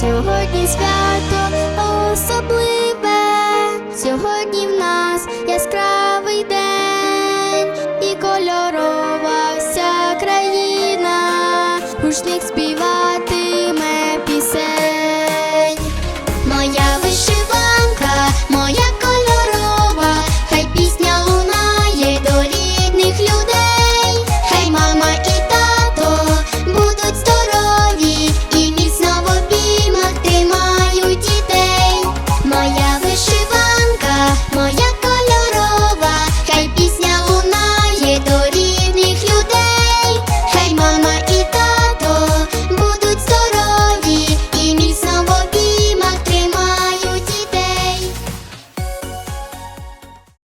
Сьогодні свято особливе, сьогодні в нас яскравий день. І кольорова вся країна, гучних співати